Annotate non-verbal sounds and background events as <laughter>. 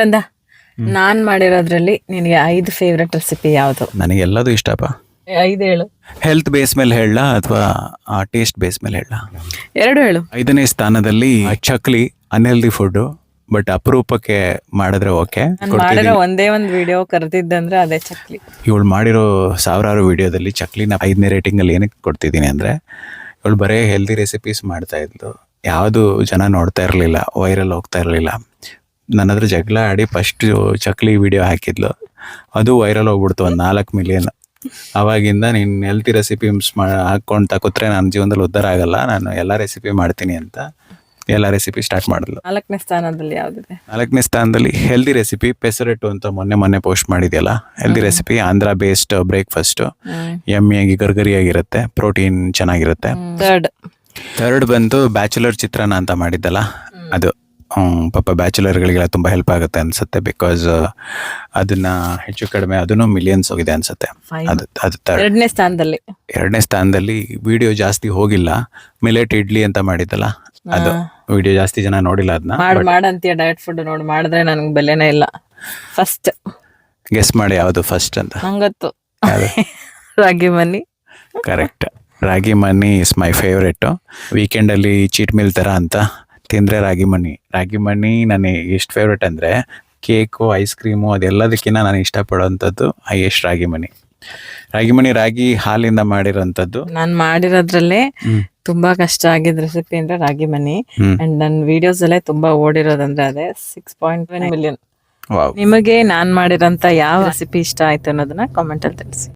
ಕಂದ ನಾನ್ ಮಾಡಿರೋದ್ರಲ್ಲಿ ನಿನಗೆ ಐದು ಫೇವ್ರೆಟ್ ರೆಸಿಪಿ ಯಾವುದು? ನನಗೆ ಎಲ್ಲದೂ ಇಷ್ಟಪ್ಪ. ಐದು ಹೇಳು. ಹೆಲ್ತ್ ಬೇಸ್ ಮೇಲೆ ಹೇಳ ಅಥವಾ ಟೇಸ್ಟ್ ಬೇಸ್ ಮೇಲೆ ಹೇಳ ಎರಡು ಹೇಳು. ಐದನೇ ಸ್ಥಾನದಲ್ಲಿ ಚಕ್ಲಿ ಅನ್ಹೆಲ್ದಿ ಫುಡ್ ಬಟ್ ಅಪರೂಪಕ್ಕೆ ಮಾಡಿದ್ರೆ ಓಕೆ. ಮಾಡಿರೋ ಒಂದೇ ಒಂದು ವಿಡಿಯೋ ಕರೆದಿದ್ದಂದ್ರೆ ಅದೇ ಚಕ್ಲಿ. ಇವಳು ಮಾಡಿರೋ ಸಾವಿರಾರು ವಿಡಿಯೋದಲ್ಲಿ ಚಕ್ಲಿನ ಐದನೇ ರೇಟಿಂಗ್ ಅಲ್ಲಿ ಏನಕ್ಕೆ ಕೊಡ್ತಿದ್ದೀನಿ ಅಂದ್ರೆ ಇವಳು ಬರೀ ಹೆಲ್ದಿ ರೆಸಿಪೀಸ್ ಮಾಡ್ತಾ ಇದ್ಲು. ಯಾವುದು ಜನ ನೋಡ್ತಾ ಇರಲಿಲ್ಲ ವೈರಲ್ ಹೋಗ್ತಾ ಇರಲಿಲ್ಲ. ನನ್ನ ಹತ್ರ ಜಗಳ ಆಡಿ ಫಸ್ಟ್ ಚಕ್ಲಿ ವಿಡಿಯೋ ಹಾಕಿದ್ಲು. ಅದು ವೈರಲ್ ಹೋಗ್ಬಿಡ್ತು ಒಂದು ನಾಲ್ಕು ಮಿಲಿಯನ್ ಅವಾಗಿಂದ ನೀನು ಹೆಲ್ತಿ ರೆಸಿಪಿ ಮಾ ಹಾಕ್ಕೊಂಡು ತಕೋತ್ರೆ ನನ್ನ ಜೀವನದಲ್ಲಿ ಉದ್ಧಾರ ಆಗಲ್ಲ. ನಾನು ಎಲ್ಲ ರೆಸಿಪಿ ಮಾಡ್ತೀನಿ ಅಂತ ಎಲ್ಲ ರೆಸಿಪಿ ಸ್ಟಾರ್ಟ್ ಮಾಡಿದ್ಲು. ನಾಲ್ಕನೇ ಸ್ಥಾನದಲ್ಲಿ ಯಾವುದಿದೆ? ನಾಲ್ಕನೇ ಸ್ಥಾನದಲ್ಲಿ ಹೆಲ್ದಿ ರೆಸಿಪಿ ಪೆಸರೆಟ್ಟು ಅಂತ ಮೊನ್ನೆ ಮೊನ್ನೆ post ಮಾಡಿದೆಯಲ್ಲ. Healthy recipe Andhra based breakfast ಎಮ್ಮಿಯಾಗಿ ಗರ್ಗರಿಯಾಗಿರುತ್ತೆ. ಪ್ರೋಟೀನ್ ಚೆನ್ನಾಗಿರುತ್ತೆ. ಥರ್ಡ್ ಥರ್ಡ್ ಬಂದು ಬ್ಯಾಚುಲರ್ ಚಿತ್ರಾನ್ನ ಅಂತ ಮಾಡಿದ್ದಲ್ಲ. ಅದು. ಪಾಪ ಬ್ಯಾಚುಲರ್ಗಳಿಗೆಲ್ಲ ತುಂಬ ಹೆಲ್ಪ್ ಆಗುತ್ತೆ ಅನ್ಸುತ್ತೆ ಬಿಕಾಸ್ ಅದನ್ನ ಹೆಚ್ಚು ಕಡಿಮೆ ಅದನ್ನು ಮಿಲಿಯನ್ಸ್ ಹೋಗಿದೆ ಅನ್ಸುತ್ತೆ. ಅದು ಎರಡನೇ ಸ್ಥಾನದಲ್ಲಿ. ಎರಡನೇ ಸ್ಥಾನದಲ್ಲಿ ವಿಡಿಯೋ ಜಾಸ್ತಿ ಹೋಗಿಲ್ಲ. ಮಿಲೆಟ್ ಇಡ್ಲಿ ಅಂತ ಮಾಡಿದ್ದಲ್ಲ ಅದು. ವಿಡಿಯೋ ಜಾಸ್ತಿ ಜನ ನೋಡಿಲ್ಲ ಅದನ್ನ ಮಾಡ್ ಮಾಡಂತೀಯ ಡಯಟ್ ಫುಡ್ ನೋಡಿ ಮಾಡಿದ್ರೆ ನನಗೆ ಬೆಲೆನೇ ಇಲ್ಲ. ಫಸ್ಟ್ ಗೆಸ್ ಮಾಡಿ ಯಾವುದು ಫಸ್ಟ್ ಅಂತ. ಹಂಗತ್ತು <laughs> ragi manni correct ragi manni is my favourite ವೀಕೆಂಡಲ್ಲಿ cheat meal ಥರ ಅಂತ ತಿಂದರೆ ರಾಗಿ ರಾಗಿಮಣಿ ರಾಗಿ ನನಗೆ ಎಷ್ಟು ಫೇವ್ರೆಟ್ ಅಂದರೆ ಕೇಕು ಐಸ್ ಕ್ರೀಮು ಅದೆಲ್ಲದಕ್ಕಿಂತ ನಾನು ಇಷ್ಟಪಡೋವಂಥದ್ದು ಹೈಯೆಸ್ಟ್ ರಾಗಿ ರಾಗಿಮಣಿ ರಾಗಿ ಮಣಿ ರಾಗಿ ಹಾಲಿಂದ ಮಾಡಿರೋಂಥದ್ದು ನಾನು ಮಾಡಿರೋದ್ರಲ್ಲೇ ತುಂಬಾ ಕಷ್ಟ ಆಗಿದ್ ರೆಸಿಪಿ ಅಂದ್ರೆ ರಾಗಿ ಮನಿ ಅಂಡ್ ನನ್ನ ವಿಡಿಯೋಸ್ ಅಲ್ಲೇ ತುಂಬಾ ಓಡಿರೋದಂದ್ರೆ ಅದೇ ಸಿಕ್ಸ್ ಪಾಯಿಂಟ್ ಒನ್ ಮಿಲಿಯನ್ ನಿಮಗೆ ನಾನ್ ಮಾಡಿರೋಂತ ಯಾವ ರೆಸಿಪಿ ಇಷ್ಟ ಆಯ್ತು ಅನ್ನೋದನ್ನ ಕಾಮೆಂಟ್ ಅಲ್ಲಿ ತಿಳಿಸಿ.